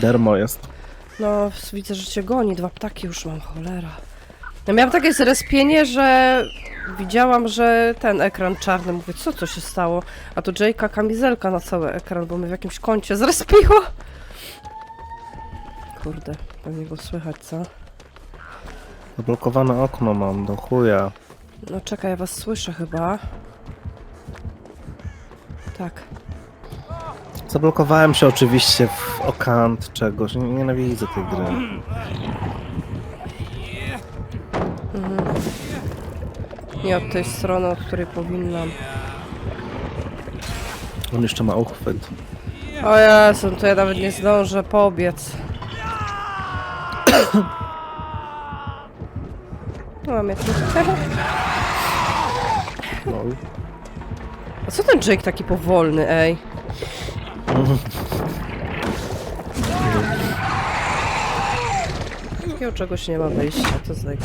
Dermo jest. No, widzę, że cię goni. Dwa ptaki już mam, cholera. Ja miałam takie zrespienie, że widziałam, że ten ekran czarny. Mówię, co to się stało? A to Jake'a kamizelka na cały ekran, bo mnie w jakimś kącie zrespiło. Kurde, pewnie go słychać, co? Zablokowane okno mam, do chuja. No czekaj, ja was słyszę chyba. Tak. Zablokowałem się oczywiście w okant czegoś. Nie- Nienawidzę tej gry. Nie od tej strony, od której powinnam. On jeszcze ma uchwyt. O Jezu, to ja nawet nie zdążę pobiec. No, Mam jakieś... Lol. A co ten Jake taki powolny, ej? Takiego czegoś nie ma wyjścia, to z tego.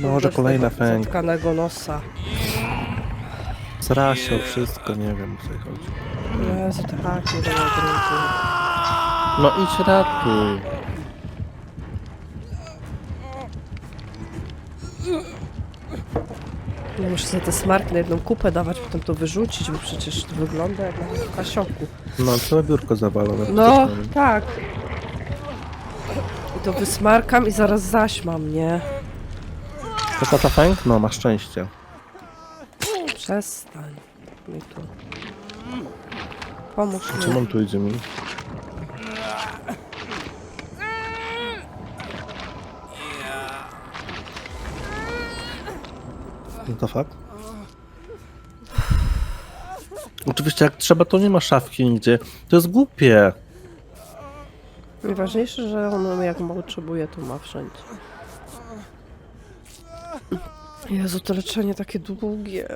Może kolejna fęg. Zatkanego nosa. Zrasio, wszystko, nie wiem o co chodzi. Jezu, tak, nie drugi. No idź ratuj. Ja muszę sobie te smarki na jedną kupę dawać, potem to wyrzucić, bo przecież to wygląda jak na kasioku. No, całe biurko zawalone. No, tak. I to wysmarkam i zaraz zaśmam, nie? To tata fęg? No, masz szczęście. Przestań. Mi tu. Pomóż Co mi. mam tu idzie mi? No to fakt. Oczywiście jak trzeba, to nie ma szafki nigdzie. To jest głupie. Najważniejsze, że on jak ma potrzebuje, to ma wszędzie. Jezu, to leczenie takie długie.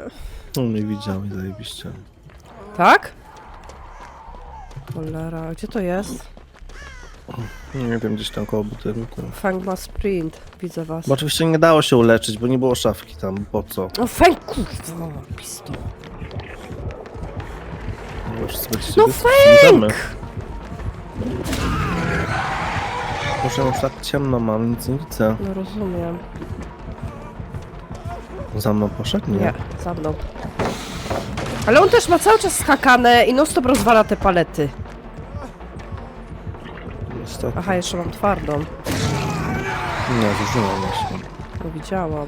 No mnie widział i zajebiście. Tak? Cholera, gdzie to jest? Nie wiem, gdzieś tam koło budynku. Fang ma sprint, widzę was. Bo oczywiście nie dało się uleczyć, bo nie było szafki tam. Po co? O, Fang, kurwa, pisto. No, No Fęk! Może już tak ciemno mam, nic nie widzę. No rozumiem. Za mną poszedł? Nie. Nie, za mną. Ale on też ma cały czas skakane i non stop rozwala te palety. Niestety. Aha, jeszcze mam twardą. Nie, zużyłem właśnie. No widziałam.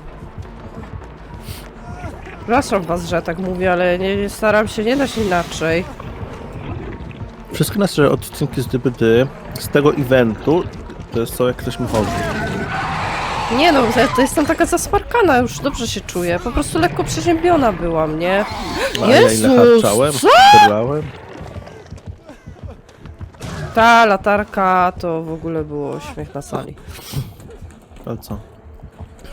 Przepraszam was, że tak mówię, ale nie, nie staram się nie dać inaczej. Wszystkie nasze odcinki z DBD, z tego eventu, to jest co, jak ktoś mi chodzi. Nie no, ja to jestem taka zasmarkana, już dobrze się czuję. Po prostu lekko przeziębiona byłam, nie? A ja ile harczałem, strzelałem. Ta latarka to w ogóle było śmiech na sali. A co?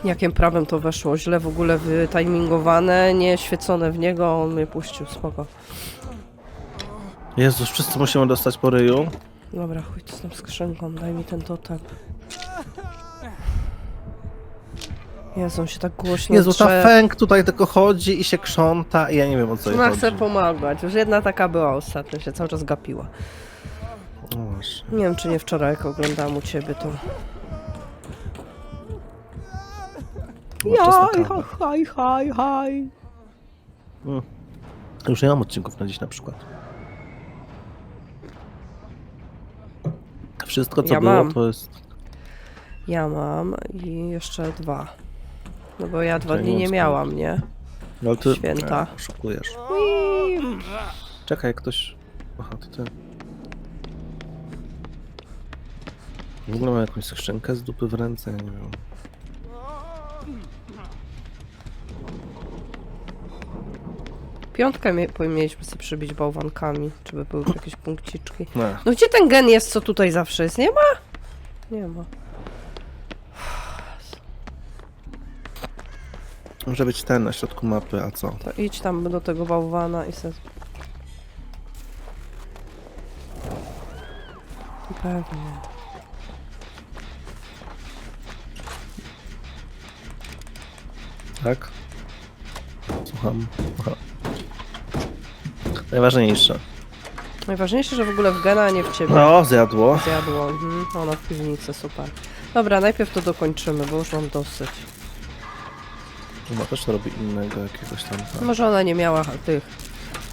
Jakim prawem to weszło? Źle w ogóle wytimingowane, nie świecone w niego, on mnie puścił, spoko. Jezus, wszyscy musimy dostać po ryju. Dobra, chuj z tą skrzynką, daj mi ten totem. Jezu, on się tak głośno Jezu, ta drze. fęk tutaj tylko chodzi i się krząta i ja nie wiem o co jej Ona chodzi. chce pomagać. Już jedna taka była ostatnio, się cały czas gapiła. No właśnie. Nie wiem, czy nie wczoraj, jak oglądałam u ciebie, to... Jaj, kawę. haj, haj, haj. Już nie mam odcinków na dziś na przykład. Wszystko co Ja było mam. to jest... Ja mam i jeszcze dwa. No bo ja dwa dni nie nie wiem, miałam, nie? No, ty... Święta. Oszukujesz. Czekaj, ktoś... Aha, to ty. W ogóle mam jakąś skrzynkę z dupy w ręce, ja nie wiem. Piątkę mie- powinniśmy sobie przybić bałwankami, żeby były tu jakieś punkciczki. Nie. No gdzie ten gen jest, co tutaj zawsze jest? Nie ma? Nie ma. Może być ten na środku mapy, a co? To idź tam do tego bałwana i se... Pewnie. Tak? Słucham. Aha. Najważniejsze. Najważniejsze, że w ogóle w gena, a nie w ciebie. No, zjadło. Zjadło. Mhm. Ono w piwnicy, super. Dobra, najpierw to dokończymy, bo już mam dosyć. Chyba też to robi innego jakiegoś tam. tam. Może ona nie miała tych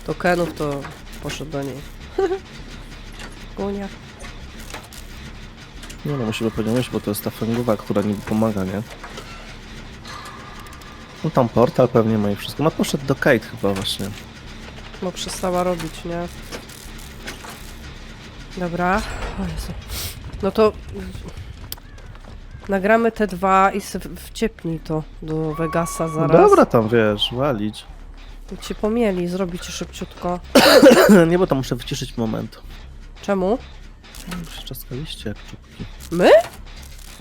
tokenów, to poszedł do niej. Gunia. Nie no, musimy podjąć, bo to jest ta fęgowa, która niby pomaga, nie? No tam portal pewnie ma i wszystko. No poszedł do Kate chyba właśnie. Bo przestała robić, nie? Dobra. O Jezu. No to... Nagramy te dwa i se wciepnij to do Vegasa No zaraz. dobra tam, wiesz, walić. I Ci pomieli, zrobić ci szybciutko. nie, bo tam muszę wyciszyć moment. Czemu? Już Czaskaliście jak czubki. My?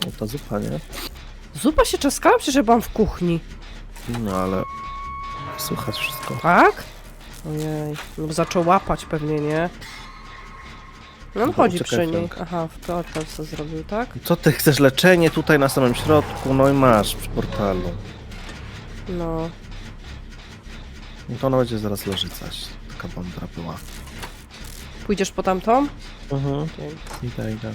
No ta zupa, nie? Zupa się czaskała? Przecież ja byłam w kuchni. No ale... Słychać wszystko. Tak? Ojej. No bo zaczął łapać pewnie, nie? No on No, chodzi przy niej. Frank. Aha, w portal co zrobił, tak? Co ty chcesz? Leczenie tutaj na samym środku? No i masz przy portalu. No. No to ona będzie zaraz leżycać. Taka bądra była. Pójdziesz po tamtą? Mhm. Dzięki. Idę, idę.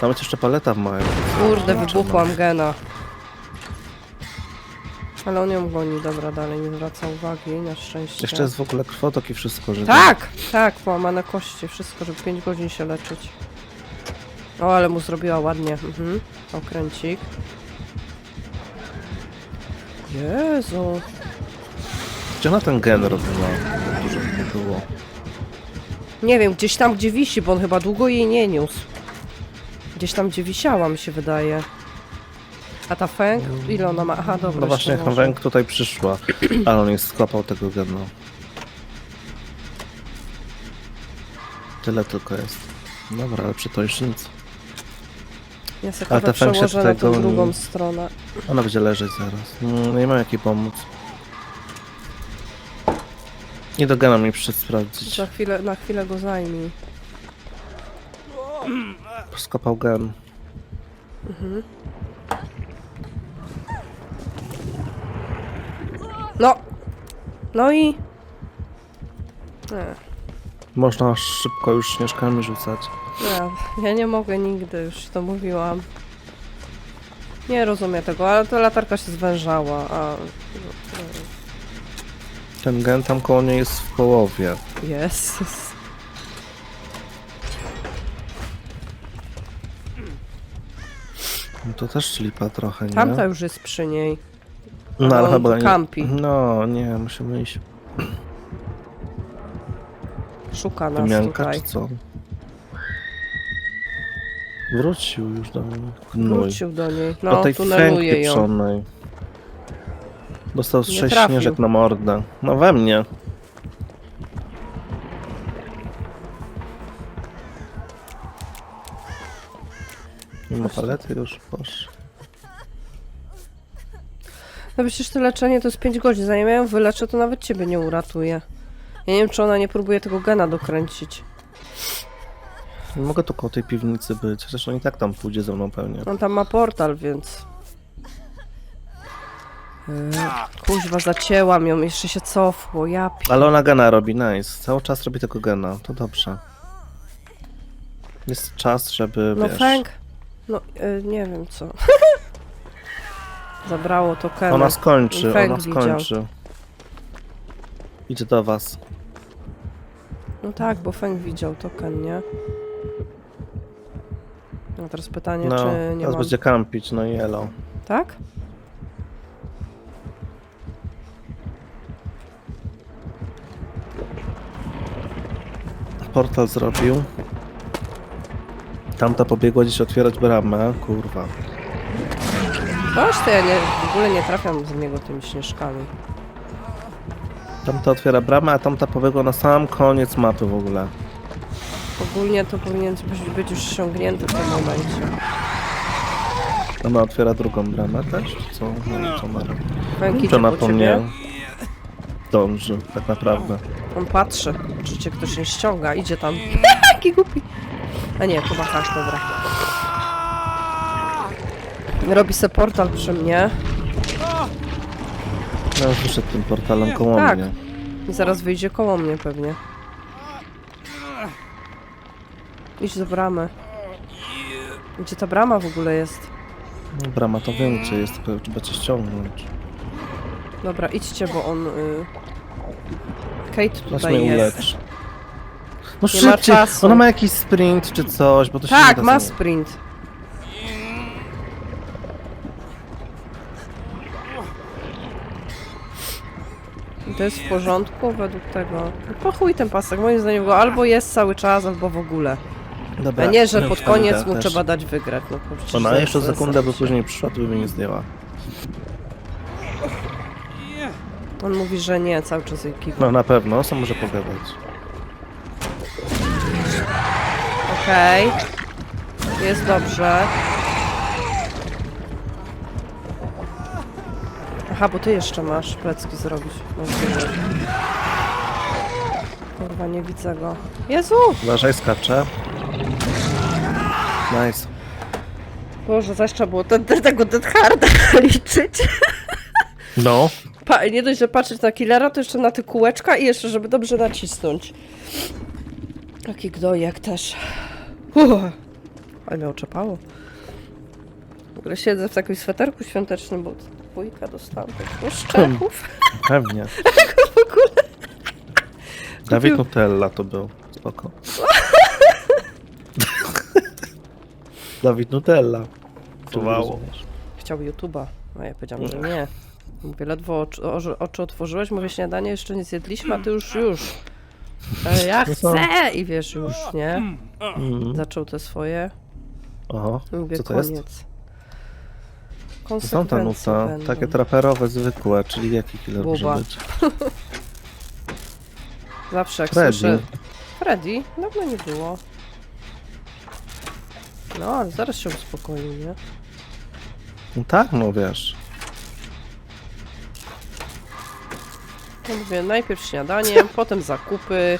Tam jest jeszcze paleta w małym. Kurde, wybuchłam gena. Ale on ją goni, dobra, dalej nie zwraca uwagi, na szczęście. Jeszcze jest w ogóle krwotok i wszystko, że... Tak, tak, połamane kości, wszystko, żeby 5 godzin się leczyć. O, ale mu zrobiła ładnie. Mhm. Okręcik. Jezu. Gdzie ona ten gen robiła? Dużo nie było. Nie wiem, gdzieś tam, gdzie wisi, bo on chyba długo jej nie niósł. Gdzieś tam, gdzie wisiała, mi się wydaje. A ta Feng? Ile ona ma? Aha, dobra. No właśnie, jeszcze może. Tutaj przyszła, ale on nie skłapał tego genu. Tyle tylko jest. Dobra, ale przy to już nic. Ja sobie Ale ta Feng się przełożę na tutaj tą drugą stronę. Ona będzie leżeć zaraz. Mm, Nie ma jakiej pomóc. Nie do gena mi przyszedł sprawdzić. Za chwilę, na chwilę go zajmij. Skopał gen. No! No i... Nie, Można szybko już śnieżkami rzucać. nie, ja nie mogę nigdy, już to mówiłam. Nie rozumiem tego, ale ta latarka się zwężała, a... Ten gen tam koło niej jest w połowie. Jezus. No to też lipa trochę, nie? Tamta już jest przy niej. No ale chyba nie. kampi. No nie, musimy iść. Szuka nas Wymianka tutaj. czy co? Wrócił już do mnie. Gnój. Wrócił do niej. Do No, tej fęk tuneluje ją. pieprzonej. Dostał Nie sześć trafił. śnieżek na mordę. No we mnie. Nie ma palety już, boż. No przecież to leczenie to jest 5 godzin. Zanim ja ją wyleczę, to nawet ciebie nie uratuje. Ja nie wiem, czy ona nie próbuje tego gena dokręcić. Nie mogę tu koło tej piwnicy być, chociaż on i tak tam pójdzie ze mną pewnie. On tam ma portal, więc... Yy, Kuźwa, zacięłam ją, jeszcze się cofło, ja pi... Ale ona gena robi, nice. Cały czas robi tego gena, to dobrze. Jest czas, żeby, No wiesz... Fęk, no yy, nie wiem co. Zabrało to Ken. Ona skończy, ona skończy. Idzie do was. No tak, bo Fęk widział to Ken, nie? No teraz pytanie, No, czy nie teraz mam... będzie kampić, no i elo. Tak? Portal zrobił. Tamta pobiegła gdzieś otwierać bramę, kurwa. Boż, to ja nie, w ogóle nie trafiam z niego tymi śnieżkami. Tamta otwiera bramę, a tamta pobiegła na sam koniec mapy w ogóle. Ogólnie to powinien być, być już osiągnięty w tym momencie. Ona otwiera drugą bramę też, czy co? No, nie, co ona robi? Fęk Czy ona po mnie dąży, tak naprawdę. On patrzy, czy cię ktoś nie ściąga. Idzie tam. Jaki głupi. A nie, chyba tak, dobra. Robi se portal przy mnie. No już wyszedł tym portalem koło Tak. mnie. I zaraz wyjdzie koło mnie pewnie. Idź do bramy. Gdzie ta brama w ogóle jest? No, brama to wiem gdzie jest, tylko trzeba cię ściągnąć. Dobra, idźcie, bo on... Y... Kate Weź tutaj mnie jest. ulecz. No Nie ma szybciej! czasu. Ona ma jakiś sprint czy coś, bo to się nie Tak, da ma sprint. To jest w porządku według tego. No po chuj ten pasek, moim zdaniem go albo jest cały czas, albo w ogóle. Dobra, A nie, że już pod koniec mu trzeba dać wygrać. No, bo przecież Ona jeszcze sekundę, się- później przyszła, to by mnie nie zdjęła. On mówi, że nie, cały czas jej kiwa. No na pewno, co może pogadać. Okej. Jest dobrze. Aha, bo ty jeszcze masz plecki zrobić. Kurwa, nie widzę go. Jezu! Uważaj, skacze. Nice. Boże, zaś trzeba było ten, tego Dead Harda liczyć. No. Pa, nie dość, że patrzeć na killera, to jeszcze na te kółeczka i jeszcze, żeby dobrze nacisnąć. Taki gnojek też. Uff. Ale mnie oczepało. W ogóle siedzę w takim sweterku świątecznym, bo dwójka dostałam takiego szczechów. Pewnie. w ogóle. Dawid Nutella to był. Spoko. Dawid Nutella. Wow. Chciał YouTube'a, a ja powiedziałam, że nie. Mówię, ledwo oczy, oczy, otworzyłeś, mówię, śniadanie jeszcze nie zjedliśmy, a ty już, już. Ale ja No chcę! I wiesz, już, nie? Mhm. Zaczął te swoje. Oho, Mówię, co to koniec. jest? Są te nuta, takie traperowe, zwykłe, czyli jaki killer może Buba. być? Zawsze jak Freddy. słyszę... Freddy? Dawno nie było. No, ale zaraz się uspokoi, nie? No tak, no wiesz. Ja mówię, najpierw śniadanie, potem zakupy.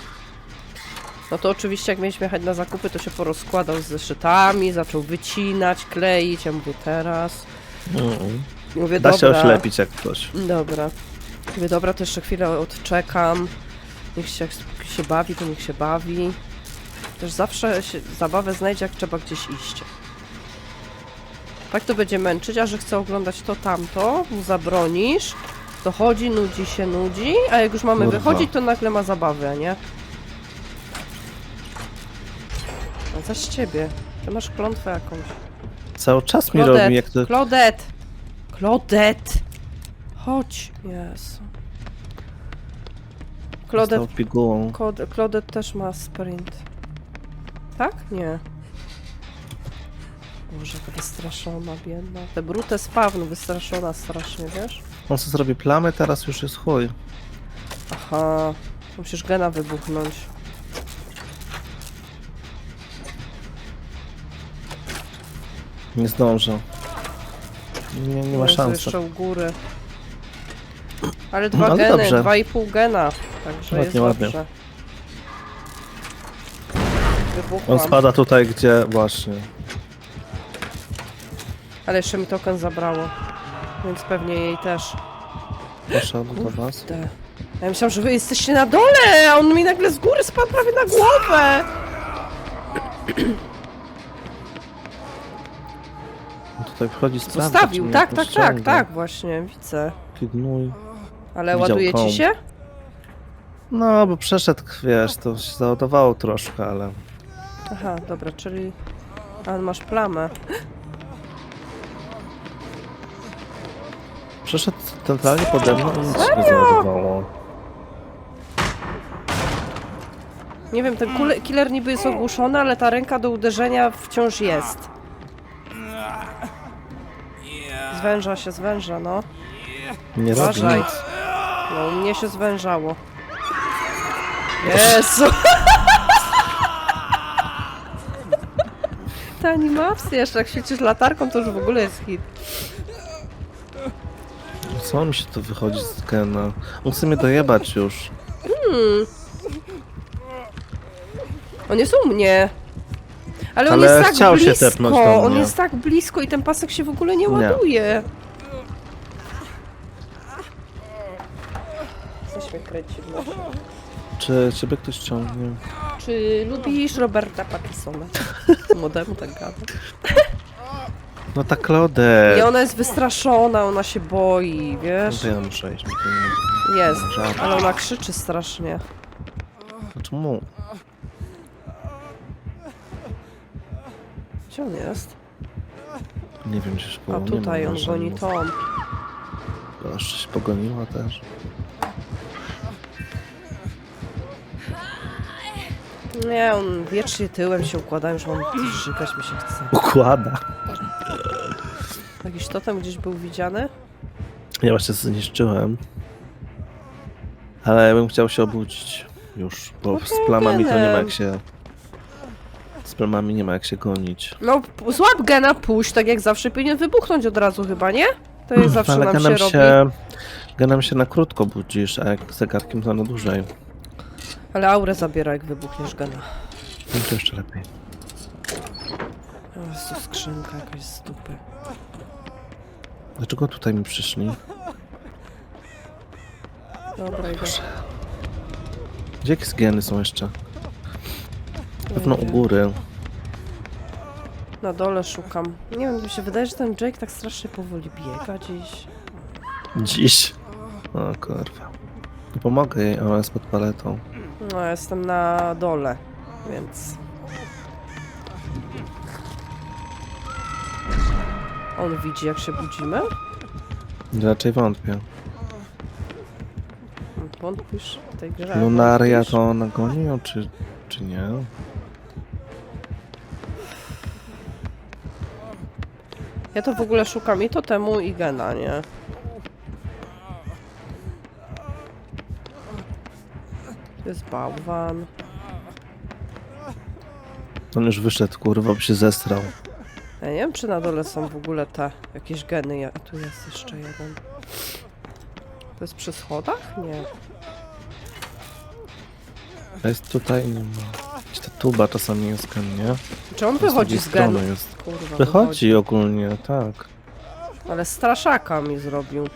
No to oczywiście jak mieliśmy jechać na zakupy, to się porozkładał z zeszytami, zaczął wycinać, kleić. Ja mówię, teraz. Mówię, Da się dobra. oślepić jak ktoś. Dobra. Mówię, dobra, to jeszcze chwilę odczekam. Niech się, jak się bawi, to niech się bawi. Też zawsze się zabawę znajdzie, jak trzeba gdzieś iść. Tak to będzie męczyć, a że chce oglądać to tamto, mu zabronisz, to chodzi, nudzi się, nudzi, a jak już mamy Kurwa. wychodzić, to nagle ma zabawę, a nie? A zaś ciebie. Ty masz klątwę jakąś. Cały czas mi robi jak to... Claudette! Claudette! Chodź! Jezu. Claudette, Stał pigułą. Claude- Claudette też ma sprint. Tak? Nie. Boże, jaka wystraszona, biedna. Te brute spawnu, wystraszona strasznie, wiesz? On co zrobi plamy, teraz już jest chuj. Aha. Musisz gena wybuchnąć. Nie zdążę. Nie, nie ma Jezu, szans. jeszcze u góry. Ale dwa ale geny, dobrze. dwa i pół gena. Także Ładnie, jest ładnie. dobrze. Wybuchłam. On spada tutaj, gdzie właśnie. Ale jeszcze mi token zabrało. Więc pewnie jej też. Poszedł do was. Te. Ja myślałam, że wy jesteście na dole, a on mi nagle z góry spadł prawie na głowę. Tutaj wchodzi sprawdzać. Zostawił, tak, tak, tak, tak, właśnie, widzę. Kignój. Ale Widział ładuje ci się? No, bo przeszedł, wiesz, to się załadowało troszkę, ale... Aha, dobra, czyli... Ale masz plamę. Przeszedł centralnie pode mną i nic się nie załadowało. Nie wiem, ten kule- killer niby jest ogłuszony, ale ta ręka do uderzenia wciąż jest. Zwęża się, zwęża, no. Nie robi Uważaj. nic. No, u mnie się zwężało. Jezu! Ta animacja, jeszcze jak świecisz latarką, to już w ogóle jest hit. Co mi się tu wychodzi z gena? On chce mnie dojebać już. On jest u mnie. Ale on Ale jest tak chciał się blisko, tepnąć do on mnie. jest tak blisko i ten pasek się w ogóle nie ładuje. mnie kręci w nosie. Czy ciebie ktoś ciągnie? Czy lubisz Roberta Pattisona? Młodemu tak gada. No ta Claudette. I ona jest wystraszona, ona się boi, No wiesz? to ja muszę iść. bo to nie- Jest, ale ona krzyczy strasznie. No Gdzie on jest? Nie wiem, gdzieś A koło mnie tutaj ma on goni Tom. Aż się pogoniła też. Nie, on wiecznie tyłem się układa, już mam żygać mi się chce. Układa. Jakiś totem gdzieś był widziany? Ja właśnie zniszczyłem. Ale ja bym chciał się obudzić już, bo No z to plamami to nie ma jak się... Z plamami nie ma jak się gonić. No, p- złap gena, puść, tak jak zawsze powinien wybuchnąć od razu chyba, nie? To jak zawsze Ale nam się genem robi. się, genem się na krótko budzisz, a jak zegarkiem to na dłużej. Ale aurę zabiera, jak wybuchniesz gena. No to jeszcze lepiej. O, jest tu skrzynka jakaś z dupy. Dlaczego tutaj mi przyszli? Dobra, idę. Gdzie jakieś geny są jeszcze? Pewno u góry. Na dole szukam. Nie wiem, mi się wydaje, że ten Jake tak strasznie powoli biega dziś. Dziś. O kurwa. Nie pomogę jej, ona jest pod paletą. No, ja jestem na dole, więc... On widzi, jak się budzimy? Raczej wątpię. Wątpisz w tej grze? Lunaria wątpisz? to ona goni ją, czy, czy nie? Ja to w ogóle szukam i totemu, i gena, nie? To jest bałwan. On już wyszedł, kurwa, by się zestrał. Ja nie wiem, czy na dole są w ogóle te jakieś geny. Ja, tu jest jeszcze jeden. To jest przy schodach? Nie. A jest tutaj, nie ma. Ta tuba czasami jest gen, nie? Czy on wychodzi z genu? jest. Kurwa, Wychodzi ogólnie, tak. Ale straszaka mi zrobił.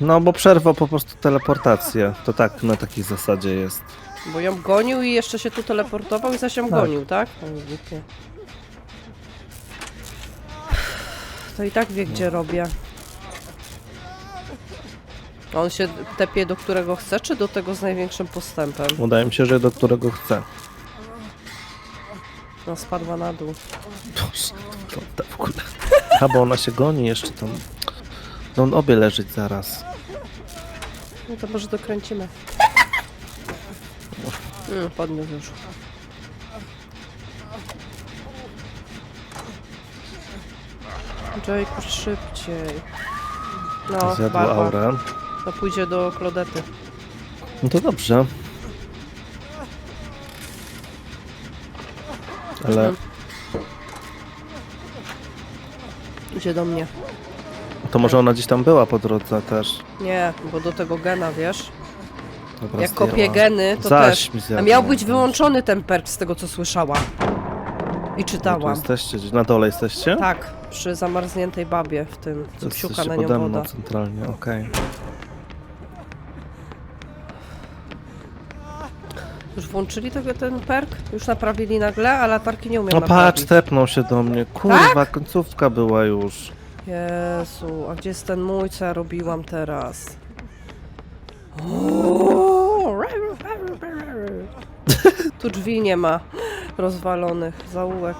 No, bo przerwał po prostu teleportację. To tak, na takiej zasadzie jest. Bo ją gonił i jeszcze się tu teleportował i zaś ją Tak. gonił, tak? O, głupie. To i tak wie, gdzie robię. A On się tepie do którego chce, czy do tego z największym postępem? Wydaje mi się, że do którego chce. No, spadła na dół. Boże, to w ogóle. A, bo ona się goni jeszcze tam. No on obie leżeć zaraz. No to może dokręcimy. Mm, podniósł już. Jake'u, szybciej. No, Zjadł barba. aurę. To pójdzie do Klodety. No to dobrze. Ale Mhm. Idzie do mnie. to może ona gdzieś tam była po drodze też. Nie, bo do tego gena, wiesz? Dobra, Jak zdjęła. kopię geny, to Zaś też. mi A zjadła. miał być wyłączony ten perk z tego, co słyszałam. I No tu czytałam. jesteście, gdzieś na dole jesteście? Tak, przy zamarzniętej babie w tym, co psiuka jesteście na nią pode mną woda. centralnie, okej. Już włączyli tego, ten perk? Już naprawili nagle, a latarki nie umiem No patrz, naprawić. tepnął się do mnie. Kurwa, Tak? końcówka była już. Jezu, a gdzie jest ten mój, co ja robiłam teraz? O, Tu drzwi nie ma rozwalonych, zaułek.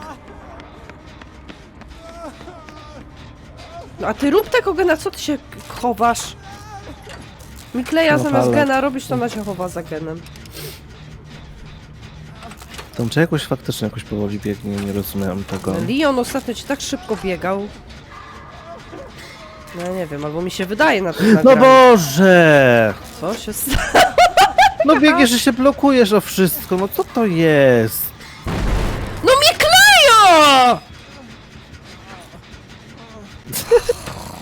No a ty rób tego gena, co ty się chowasz? Mikleja No, zamiast ale- gena robisz, to ona się chowa za genem. Tam czy jakoś faktycznie jakoś powoli biegnie, nie rozumiem tego. Leon ostatnio ci tak szybko biegał. No ja nie wiem, albo mi się wydaje na tym No nagraniu. Boże! Co się stało? No biegniesz, że się blokujesz o wszystko, no co to jest? No Miklejo!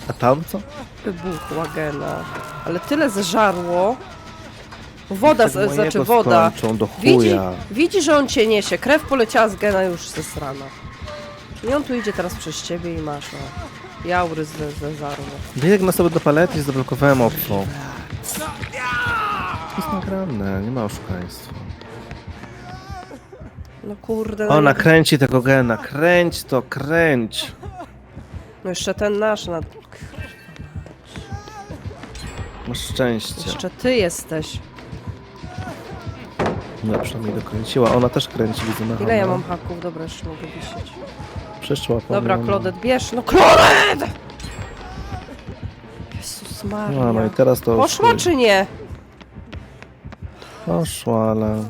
A tam co? Wybuchła gena. Ale tyle zeżarło. Woda, z, mojego znaczy woda. skończą do Widzi, chuja. widzi, że on cię niesie. Krew poleciała z gena już ze strana. I on tu idzie teraz przez ciebie i masz, o. Jaury ze, ze zarło. Biegnę sobie do palety i zablokowałem okno. Jest nagrane, nie ma oszukaństwa. No kurde. No, Ona nie- kręci tego gena, kręć to, kręć. no jeszcze ten nasz. Na... Masz szczęście. Jeszcze ty jesteś. No przynajmniej dokręciła. Ona też kręci, widzę na Ile ja hamę. mam haków? Dobra, jeszcze mogę wisieć. Przyszła po Dobra, mnie. Klodet, bierz. No Klodet! Jezus Maria. No, no i teraz to Poszła czy nie? Poszła, ale...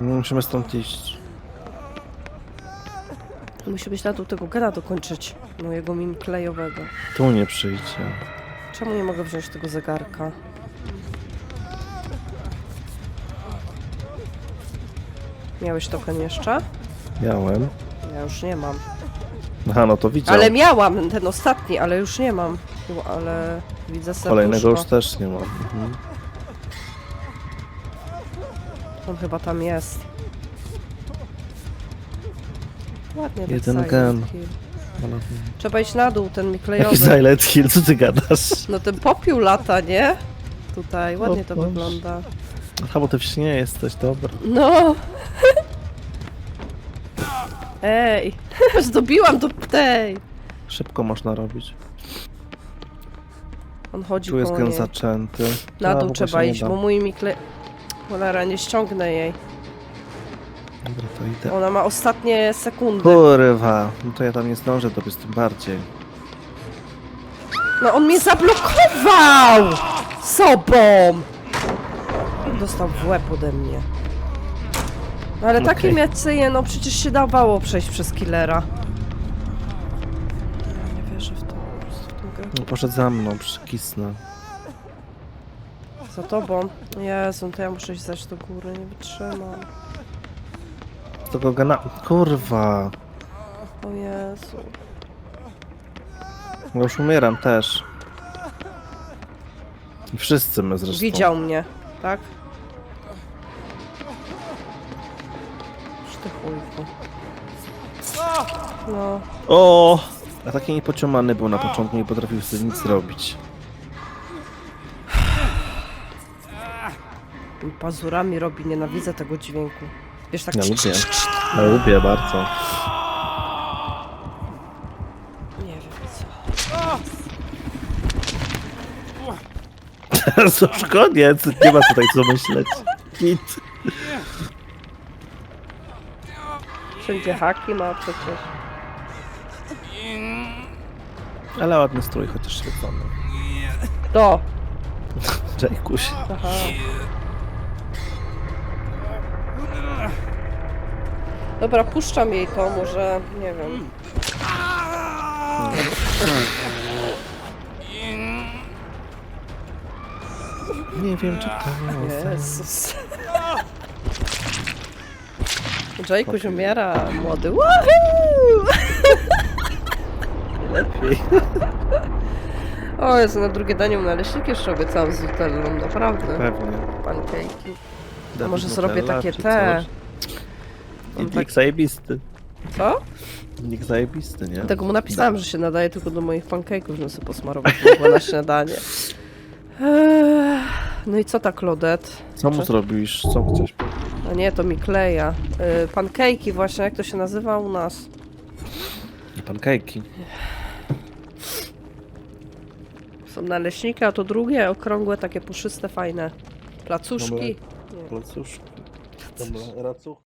Musimy stąd iść. Musi być na dół tego gena dokończyć. Mojego mim klejowego. Tu nie przyjdzie. Czemu nie mogę wziąć tego zegarka? Miałeś token jeszcze? Miałem. Ja już nie mam. Aha, no to widział. Ale miałam ten ostatni, ale już nie mam. Ale widzę serduszko. Kolejnego już też nie mam. Mhm. On chyba tam jest. Ładnie tak Jeden silent gen. Trzeba iść na dół, ten Jaki miklejowy. Silent Hill, co ty gadasz? No ten popiół lata, nie? Tutaj, ładnie to wygląda. Aha, bo ty w śnie jesteś, dobra. No! Ej! Zdobiłam do tej! Szybko można robić. On chodzi Tu jest koło gen niej. zaczęty. Na A, dół trzeba nie iść, da. bo mój mikle... Cholera, nie ściągnę jej. To idę. Ona ma ostatnie sekundy. Kurwa, no to ja tam nie zdążę dobiec tym bardziej. No on mnie zablokował! Sobą! Dostał w łeb ode mnie. No ale takie Okej. no przecież się dawało przejść przez killera. Ja nie wierzę w to, po prostu w tą grę. No, poszedł za mną, przykisnę. Za tobą. Jezu, to ja muszę iść zaś do góry, nie wytrzymam. Tego gena... Kurwa. O Jezu. Już umieram też. I wszyscy my zresztą. Widział mnie, tak? Ty chujku. No, O! A taki niepociąmany był na początku, nie potrafił sobie nic zrobić. pazurami robi, nienawidzę tego dźwięku. Wiesz, tak Ja lubię. Ja lubię bardzo. Nie wiem co. Teraz już koniec, nie ma tutaj co myśleć. Git. Wszędzie haki ma przecież. Ale ładny strój, chociaż świecony. To! Jaykuś. Aha. Dobra, puszczam jej to, może, nie wiem. Nie wiem, czy to jest. Jezus. Jaykuś umiera, młody. Lepiej. O Jezu, na drugie danie mu naleśniki jeszcze obiecałam z nutellą, naprawdę. Pewnie. Pankejki. Dawid może Nutella, zrobię takie czy te. coś. On I tak- Nick zajebisty. Co? Nick zajebisty, nie? Tego mu napisałam, że się nadaje tylko do moich pancake'ów, żeby sobie posmarować mogła na śniadanie. Eee, No i co ta Claudette? Co mu zrobisz? Co chcesz? A nie, to mi kleja. Yy, pancake'i właśnie, jak to się nazywa u nas? Pankejki. Są naleśniki, a to drugie, okrągłe, takie puszyste, fajne. Placuszki. Placuszki. Dobra, racuch.